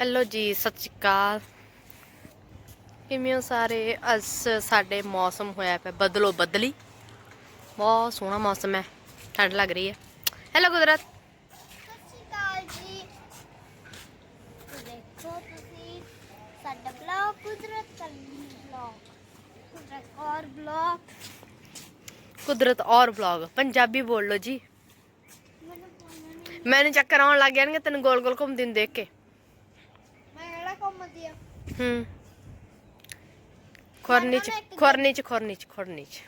Hello ਜੀ ਸਤਿ ਸ਼੍ਰੀ ਅਕਾਲ। ਕਿਵੇਂ ਹੋ ਸਾਰੇ? ਅੱਜ ਸਾਡੇ ਮੌਸਮ ਹੋਇਆ ਪਿਆ ਬਦਲੋ ਬਦਲੀ। ਬਹੁਤ ਸੋਹਣਾ ਮੌਸਮ ਹੈ ਠੰਡ ਲੱਗ ਰਹੀ ਹੈ। ਹੈਲੋ ਤੁਸੀਂ ਸਾਡਾ ਬਲੌਗ ਕੁਦਰਤ ਦਾ ਬਲੌਗ ਕੁਦਰਤ ਔਰ ਬਲੌਗ ਕੁਦਰਤ ਔਰ ਵਲੌਗ ਪੰਜਾਬੀ ਬੋਲ ਲਓ ਜੀ। ਮੈਨੂੰ ਚੱਕਰ ਆਉਣ ਲੱਗ ਜਾਣਗੇ ਤੈਨੂੰ ਗੋਲ ਗੋਲ ਘੁੰਮਦੀ ਨੂੰ ਦੇਖ ਕੇ। ਹੂੰ। ਖੁਰਨੀ ਚ ਖੁਰਨੀ ਚ ਖੁਰਨੀ ਚ ਖੁਰਨੀ ਚ।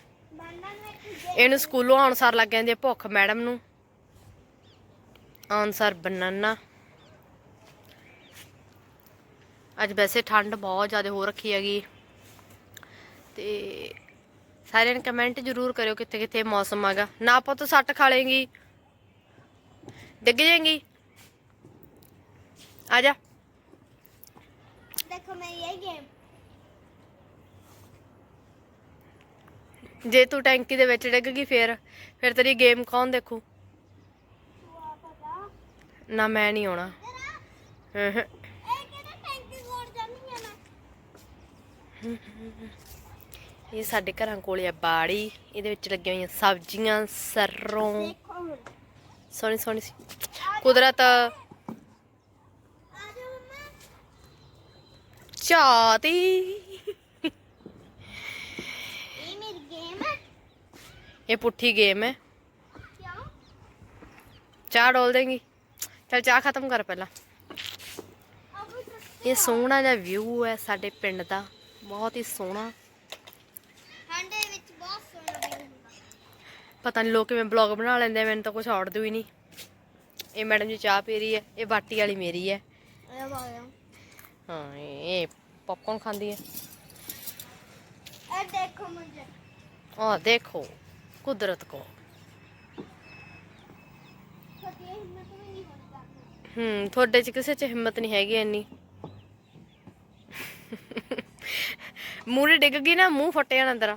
ਇਹਨੂੰ ਸਕੂਲੋਂ ਆਉਣ ਸਾਰ ਲੱਗ ਜਾਂਦੀ ਹੈ ਭੁੱਖ ਮੈਡਮ ਨੂੰ। ਆਉਣ ਸਾਰ ਬਨਾਨਾ। ਅੱਜ ਵੈਸੇ ਠੰਡ ਬਹੁਤ ਜ਼ਿਆਦਾ ਹੋ ਰੱਖੀ ਹੈਗੀ। ਤੇ ਸਾਰਿਆਂ ਨੇ ਕਮੈਂਟ ਜ਼ਰੂਰ ਕਰਿਓ ਕਿੱਥੇ ਕਿੱਥੇ ਮੌਸਮ ਆਗਾ ਨਾ ਪੁੱਤ ਸੱਟ ਖਾ ਲੇਂਗੀ ਡਿੱਗ ਜਾਏਂਗੀ। ਆ ਜਾ। ਦੇਖੋ ਮੇਰੀ ਇਹ ਗੇਮ ਜੇ ਤੂੰ ਟੈਂਕੀ ਦੇ ਵਿੱਚ ਡਿੱਗ ਗਈ ਫੇਰ ਫਿਰ ਤੇਰੀ ਗੇਮ ਕੌਣ ਦੇਖੂ? ਨਾ ਮੈਂ ਨਹੀਂ ਆਉਣਾ। ਇਹ ਸਾਡੇ ਘਰਾਂ ਕੋਲੇ ਆ ਬਾੜੀ ਇਹਦੇ ਵਿੱਚ ਲੱਗੀਆਂ ਹੋਈਆਂ ਸਬਜ਼ੀਆਂ ਸਰੋਂ। ਸੋਹਣੀ ਸੋਹਣੀ ਕੁਦਰਤ ਆ ਜਾ ਮੰਮਾ ਚਾਤੀ। ਇਹ ਮੇਰੀ ਗੇਮ ਹੈ। ਇਹ ਪੁੱਠੀ ਗੇਮ ਹੈ। ਕਿਉਂ? ਚਾਹ ਡੋਲ ਦੇਂਗੀ। ਚਲ ਚਾਹ ਖਤਮ ਕਰ ਪਹਿਲਾਂ। ਇਹ ਸੋਹਣਾ ਜਿਹਾ ਵਿਊ ਹੈ ਸਾਡੇ ਪਿੰਡ ਦਾ। ਬਹੁਤ ਹੀ ਸੋਹਣਾ। ਠੰਡੇ ਵਿੱਚ ਬਹੁਤ ਸੋਹਣਾ ਹੁੰਦਾ। ਪਤਾ ਨਹੀਂ ਲੋਕ ਕਿਵੇਂ ਬਲੌਗ ਬਣਾ ਲੈਂਦੇ ਆ ਮੈਨੂੰ ਤਾਂ ਕੁਝ ਆੜਦੂ ਹੀ ਨਹੀਂ। ਇਹ ਮੈਡਮ ਜੀ ਚਾਹ ਪੀ ਰਹੀ ਹੈ ਇਹ ਬਾਟੀ ਵਾਲੀ ਮੇਰੀ ਹੈ। ਇਹ ਬਾਇਆ ਹਾਂ ਇਹ ਪੌਪਕੌਰਨ ਖਾਂਦੀ ਹੈ। ਇਹ ਦੇਖੋ ਮੁਝੇ ਆਹ ਦੇਖੋ ਕੁਦਰਤ ਕੋ। ਹੂੰ ਤੁਹਾਡੇ ਚ ਕਿਸੇ ਚ ਹਿੰਮਤ ਨਹੀਂ ਹੈਗੀ ਇੰਨੀ। ਮੂਰੇ ਡਿੱਗ ਗਈ ਨਾ ਮੂੰਹ ਫੱਟ ਜਾਣਾ ਤੇਰਾ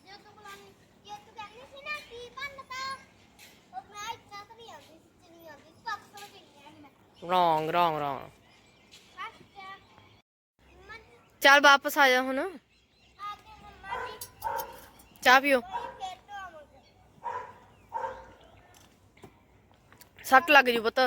ਜੇ ਤੂੰ ਬੁਲਾਣੀ ਚੱਲ ਵਾਪਸ ਆ ਜਾ ਹੁਣ। ਚਾਹ ਪੀਓ। ਸੱਟ ਲੱਗ ਜੂ ਪੁੱਤ।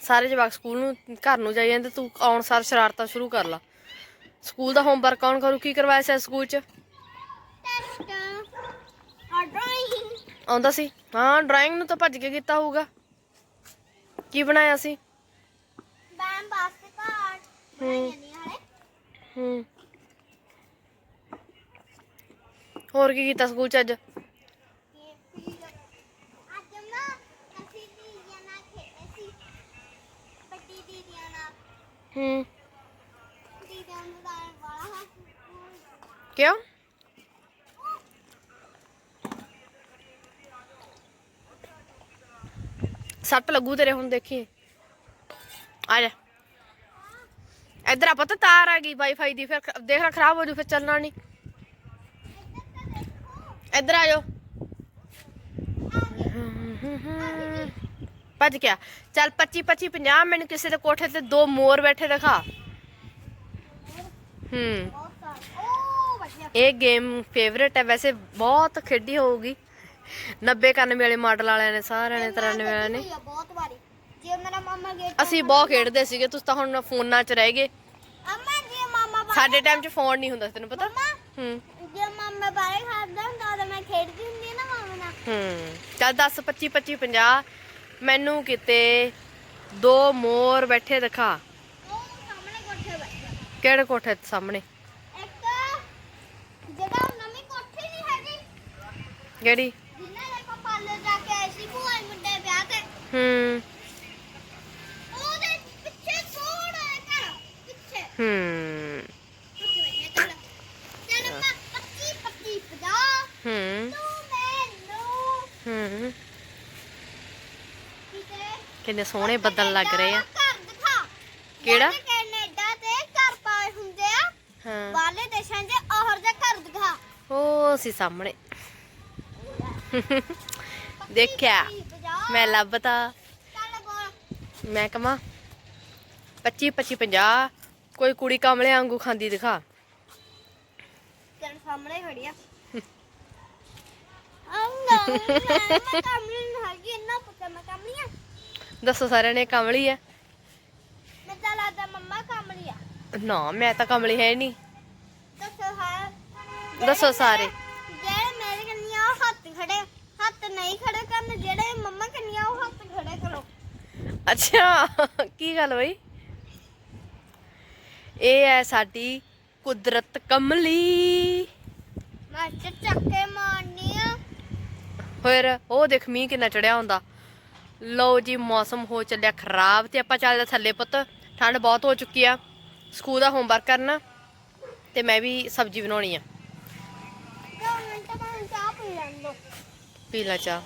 ਸਾਰੇ ਜਵਾਕ ਸਕੂਲ ਨੂੰ ਘਰ ਨੂੰ ਜਾਈ ਜਾਂਦੇ ਤੂੰ ਆਉਣ ਸਾਰ ਸ਼ਰਾਰਤਾਂ ਸ਼ੁਰੂ ਕਰ ਲਾ। ਸਕੂਲ ਦਾ ਹੋਮਵਰਕ ਕੌਣ ਕਰੂ ਕੀ ਕਰਵਾਇਆ ਸੀ ਸਕੂਲ ਚ? ਟੈਸਟ ਆ ਡਰਾਇੰਗ ਆਉਂਦਾ ਸੀ। ਹਾਂ ਡਰਾਇੰਗ ਨੂੰ ਤਾਂ ਭੱਜ ਕੇ ਕੀਤਾ ਹੋਊਗਾ। ਕੀ ਬਣਾਇਆ ਸੀ? ਬਣਾਈਆਂ ਨਹੀਂ ਹਲੇ ਹੂੰ। ਹੋਰ ਕੀ ਕੀਤਾ ਸਕੂਲ ਚ ਅੱਜ? ਹੂੰ। ਕਿਉਂ? ਸੱਟ ਲੱਗੂ ਤੇਰੇ ਹੁਣ ਦੇਖੀ। ਆ ਜਾ। ਇੱਧਰ ਆ ਪਤਾ, ਤਾਰ ਆ ਗਈ ਵਾਈਫਾਈ ਦੀ, ਫਿਰ ਖ- ਦੇਖ ਲੈ ਖਰਾਬ ਹੋ ਜੂ, ਫਿਰ ਚੱਲਣਾ ਨਹੀਂ। ਇੱਧਰ ਆ ਜਾਓ। ਭੱਜ ਗਿਆ। ਚੱਲ 25 25 50 ਮੈਨੂੰ ਕਿਸੇ ਦੇ ਕੋਠੇ ਤੇ ਦੋ ਮੋਰ ਬੈਠੇ ਦਿਖਾ। ਹੂੰ। ਇਹ ਗੇਮ ਫੇਵਰੇਟ ਹੈ, ਵੈਸੇ ਬਹੁਤ ਖੇਡੀ ਹੋਊਗੀ। 90 91 ਵਾਲੇ ਮਾਡਲ ਵਾਲਿਆਂ ਨੇ ਸਾਰਿਆਂ ਨੇ 93 ਵਾਲਿਆਂ ਨੇ। ਹੋਈ ਆ ਬਹੁਤ ਵਾਰੀ। ਜੇ ਮੇਰਾ ਮਾਮਾ ਗੇਟ ਅਸੀਂ ਬਹੁਤ ਖੇਡਦੇ ਸੀਗੇ ਤੁਸੀਂ ਤਾਂ ਹੁਣ ਫੋਨਾਂ 'ਚ ਰਹਿ ਗਏ। ਅੰਮਾ ਜੇ ਮਾਮਾ ਬਾਹਰ ਸਾਡੇ ਟਾਈਮ 'ਚ ਫੋਨ ਨਹੀਂ ਹੁੰਦਾ ਸੀ ਤੈਨੂੰ ਪਤਾ? ਮੰਮਾ ਹੂੰ। ਜੇ ਮਾਮਾ ਬਾਰੇ ਖਾਦਾ ਹੁੰਦਾ ਤਾਂ ਮੈਂ ਖੇਡਦੀ ਹੁੰਦੀ ਆ ਨਾ ਮਾਮਾ ਨਾਲ। ਹੂੰ। ਚੱਲ 10 25 25 50 ਮੈਨੂੰ ਕਿਤੇ ਦੋ ਮੋਰ ਬੈਠੇ ਦਿਖਾ। ਉਹ ਸਾਹਮਣੇ ਕੋਠੇ ਬੈਠਾ ਕਿਹੜੇ ਕੋਠੇ ਤੇ ਸਾਹਮਣੇ? ਇੱਕ ਜਿਹੜਾ ਉਹ ਨਵੀਂ ਕੋਠੀ ਨਹੀਂ ਹੈਗੀ। ਕਿਹੜੀ ਜਿੰਨਾ ਦੇ ਆਪਾਂ ਪਾਰਲਰ ਜਾ ਕੇ ਆਏ ਸੀ ਭੂਆ ਦੇ ਮੁੰਡੇ ਦੇ ਵਿਆਹ ਤੇ ਹੂੰ। ਉਹਦੇ ਪਿੱਛੇ ਥੋੜਾ ਜਿਹਾ ਘਰ? ਪਿੱਛੇ। ਹੂੰ। ਉੱਥੇ ਬੈਠੇ ਚੱਲ। ਚੱਲ ਆਪਾਂ 25 25 50 ਹੂੰ। ਤੂੰ ਮੈਨੂੰ। ਹੂੰ। ਕਿਤੇ ਕਿੰਨੇ ਸੋਹਣੇ ਬੱਦਲ ਲੱਗ ਰਹੇ ਆ। ਕਿਹੜਾ? ਕੈਨੇਡਾ ਤੇ ਘਰ ਪਾਏ ਹੁੰਦੇ ਆ। ਹਾਂ। ਬਾਹਰਲੇ ਦੇਸ਼ਾਂ 'ਚ ਉਹਰ ਜਿਹਾ ਘਰ ਦਿਖਾ। ਉਹ ਸੀ ਸਾਹਮਣੇ। ਦੇਖਿਆ। ਮੈਂ ਲੱਭਤਾ। ਮੈਂ ਕਮਾ 25 25 50 ਕੋਈ ਕੁੜੀ ਕਮਲੇ ਵਾਂਗੂ ਖਾਂਦੀ ਦਿਖਾ। ਤੇਰੇ ਸਾਹਮਣੇ ਖੜੀ ਆ। ਆ? ਦੱਸੋ ਸਾਰਿਆਂ ਨੇ ਕਮਲੀ ਹੈ ਮੈਂ ਤਾਂ ਲੱਗਦਾ ਮੰਮਾ ਕਮਲੀ ਆ। ਨਾ ਮੈਂ ਤਾਂ ਕਮਲੀ ਹੈ ਨਹੀਂ। ਦੱਸੋ ਸਾਰੇ। ਨਹੀਂ ਖੜੇ ਕਰਨ ਜਿਹੜੇ ਮੰਮਾ ਕੰਨੀਆਂ ਉਹ ਹੱਥ ਖੜੇ ਕਰੋ। ਅੱਛਾ ਕੀ ਗੱਲ ਬਈ? ਇਹ ਹੈ ਸਾਡੀ ਕੁਦਰਤ ਕਮਲੀ। ਮੈਂ ਚੱਕੇ ਮਾਰਨੀ ਆ। ਫਿਰ ਉਹ ਦੇਖ ਮੀਂਹ ਕਿੰਨਾ ਚੜਿਆ ਹੁੰਦਾ। ਲਓ ਜੀ ਮੌਸਮ ਹੋ ਚੱਲਿਆ ਖਰਾਬ ਤੇ ਆਪਾਂ ਚੱਲਦੇ ਥੱਲੇ ਪੁੱਤ। ਠੰਡ ਬਹੁਤ ਹੋ ਚੁੱਕੀ ਆ। ਸਕੂਲ ਦਾ ਹੋਮਵਰਕ ਕਰਨਾ ਤੇ ਮੈਂ ਵੀ ਸਬਜ਼ੀ ਬਣਾਉਣੀ ਆ। ਦੋ ਮਿੰਟ ਮੈਂ ਚਾਹ ਪੀ ਲੈਣ ਦੋ। ਪੀ ਲਾ ਚਾਹ।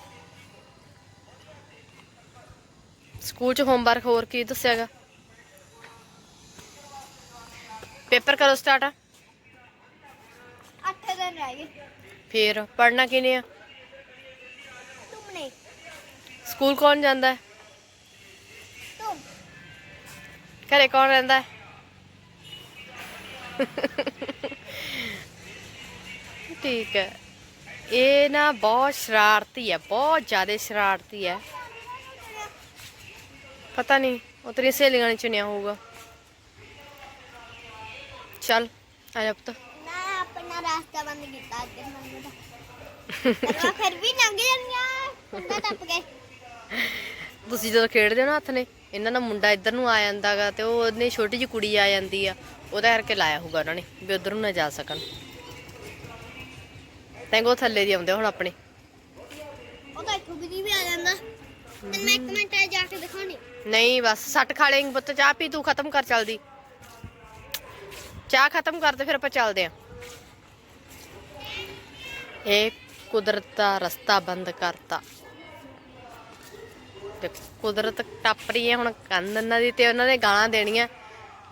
ਸਕੂਲ ਚ ਹੋਮਵਰਕ ਹੋਰ ਕੀ ਦੱਸਿਆਗਾ ਪੇਪਰ ਕਦੋਂ ਸਟਾਰਟ ਆ? ਅੱਠ ਦਿਨ ਰਹਿ ਗਏ। ਫੇਰ ਪੜਨਾ ਕਿਨੇ ਆ? ਤੁਮਨੇ ਸਕੂਲ ਕੌਣ ਜਾਂਦਾ ਹੈ? ਤੁਮ। ਘਰੇ ਕੌਣ ਰਹਿੰਦਾ ਹੈ? ਠੀਕ ਹੈ। ਇਹ ਨਾ ਬਹੁਤ ਸ਼ਰਾਰਤੀ ਹੈ ਬਹੁਤ ਜ਼ਿਆਦਾ ਸ਼ਰਾਰਤੀ ਹੈ। ਪਤਾ ਨਹੀਂ ਉਹ ਤੇਰੀ ਸਹੇਲੀਆਂ ਨੇ ਚੁਣਿਆ ਹੋਊਗਾ। ਚੱਲ ਆ ਜਾ ਪੁੱਤ। ਮੈਂ ਆਪਣਾ ਰਾਸਤਾ ਬੰਦ ਕੀਤਾ ਅੱਜ ਮੰਮੀ ਦਾ ਫਿਰ ਵੀ ਲੰਘ ਜਾਂਦੀਆਂ ਹੁੰਦਾ ਟੱਪ ਕੇ। ਤੁਸੀਂ ਜਦੋਂ ਖੇਡਦੇ ਹੋ ਨਾ ਹੱਥ ਨੇ ਇਹਨਾਂ ਦਾ ਮੁੰਡਾ ਇੱਧਰ ਨੂੰ ਆ ਜਾਂਦਾਗਾ ਤੇ ਉਹ ਉਹਨੇ ਛੋਟੀ ਜਿਹੀ ਕੁੜੀ ਆ ਜਾਂਦੀ ਆ ਉਹਦਾ ਕਰਕੇ ਲਾਇਆ ਹੋਊਗਾ ਉਹਨਾਂ ਨੇ ਵੀ ਉਧਰ ਨੂੰ ਨਾ ਜਾ ਸਕਣ। ਤੈਨੂੰ ਉਹ ਥੱਲੇ ਦੀ ਆਉਂਦੇ ਹੁਣ ਆਪਣੇ। ਉਹ ਤਾਂ ਇੱਥੋਂ ਵੀ ਵੀ ਆ ਜਾਂਦਾ। ਤੇ ਮੈਂ ਇੱਕ ਮਿੰਟ ਜਾ ਕੇ ਦਿਖਾਉਣੀ। ਨਹੀਂ ਬਸ ਸੱਟ ਖਾ ਲੇਂਗੇ ਪੁੱਤ ਚਾਹ ਪੀ ਤੂੰ ਖਤਮ ਕਰ ਚਲਦੀ। ਚਾਹ ਖਤਮ ਕਰ ਤੇ ਫਿਰ ਆਪਾਂ ਚੱਲਦੇ ਆਂ। ਇਹ ਕੁਦਰਤ ਦਾ ਰਸਤਾ ਬੰਦ ਕਰਤਾ। ਤੇ ਕੁਦਰਤ ਟੱਪ ਰਹੀ ਹੈ ਹੁਣ ਕੰਨ ਇਹਨਾਂ ਦੀ ਤੇ ਉਹਨਾਂ ਨੇ ਗਾਲਾਂ ਦੇਣੀਆਂ।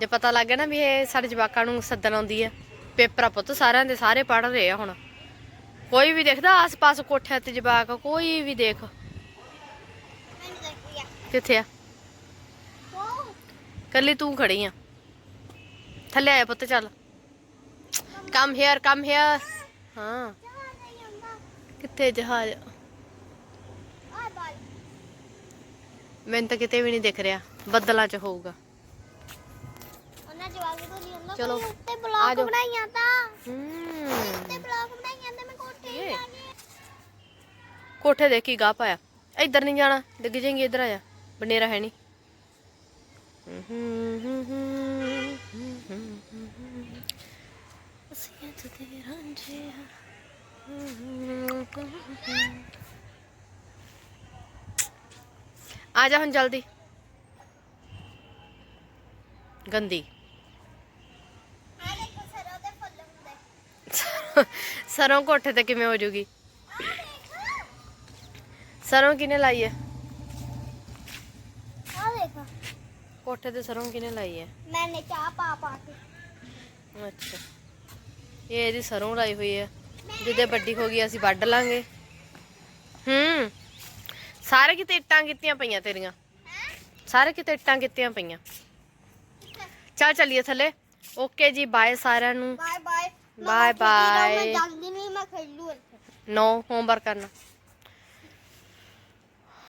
ਜੇ ਪਤਾ ਲੱਗ ਗਿਆ ਨਾ ਵੀ ਇਹ ਸਾਡੇ ਜਵਾਕਾਂ ਨੂੰ ਸੱਦਣ ਆਉਂਦੀ ਹੈ। ਪੇਪਰ ਪੁੱਤ ਸਾਰਿਆਂ ਦੇ ਸਾਰੇ ਪੜ ਰਹੇ ਆ ਹੁਣ। ਕੋਈ ਵੀ ਦੇਖਦਾ ਆਸ-ਪਾਸ ਕੋਠਿਆਂ ਤੇ ਜਵਾਕ ਕੋਈ ਵੀ ਦੇਖ। ਕਿੱਥੇ ਆ? ਕੱਲੀ ਤੂੰ ਖੜੀ ਆ। ਥੱਲੇ ਆਇਆ ਪੁੱਤ ਚੱਲ। ਕਮ ਹੇਅਰ ਕਮ ਹੇਅਰ ਹਾਂ। ਕਿੱਥੇ ਜਹਾਜ਼? ਮੈਨੂੰ ਤਾਂ ਕਿਤੇ ਵੀ ਨਹੀਂ ਦਿਖ ਰਿਹਾ। ਬੱਦਲਾਂ 'ਚ ਹੋਊਗਾ। ਚਲੋ, ਉੱਤੇ ਜਾਓ। ਬਣਾਈਆਂ ਤਾਂ। ਹੂੰ। ਉੱਤੇ ਬਲੌਕ ਕੋਠੇ ਦੇ ਕੀ ਗਾਹ ਪਾਇਆ। ਇੱਧਰ ਨਹੀਂ ਜਾਣਾ ਡਿੱਗ ਜਾਏਂਗੇ ਇੱਧਰ ਆ ਜਾ। ਬਨੇਰਾ ਹੈ ਨਹੀਂ। ਅਸੀਂ ਅੱਜ ਦੇ ਰਾਂਝੇ ਆ ਜਾ ਹੁਣ ਜਲਦੀ। ਗੰਦੀ। ਸਰ ਕੋਠੇ ਤੇ ਕਿਵੇਂ ਹੋ ਜੂਗੀ? ਸਰੋਂ ਕਿਨੇ ਲਾਈ ਹੈ? ਆ ਦੇਖ। ਕੋਠੇ ਤੇ ਸਰੋਂ ਕਿਨੇ ਲਾਈ ਹੈ? ਮੈਨੇ ਚਾਹ ਪਾ ਪਾ ਕੇ। ਅੱਛਾ। ਇਹ ਇਹਦੀ ਸਰੋਂ ਲਾਈ ਹੋਈ ਹੈ। ਜਿਹਦੇ ਵੱਡੀ ਹੋ ਗਈ ਅਸੀਂ ਵੱਢ ਲਾਂਗੇ। ਹੂੰ। ਸਾਰੇ ਕਿਤੇ ਇੱਟਾਂ ਕੀਤੀਆਂ ਪਈਆਂ ਤੇਰੀਆਂ। ਹੈ? ਸਾਰੇ ਕਿਤੇ ਇੱਟਾਂ ਕੀਤੀਆਂ ਪਈਆਂ। ਚੱਲ ਚੱਲੀਏ ਥੱਲੇ। ਓਕੇ ਜੀ ਬਾਏ ਸਾਰਿਆਂ ਨੂੰ। Bye bye. ਮੈਂ ਨਹੀਂ ਮੈਂ ਖੇਲੂ ਇੱਥੇ। ਨੋ ਹੋਮਵਰਕ ਕਰਨਾ।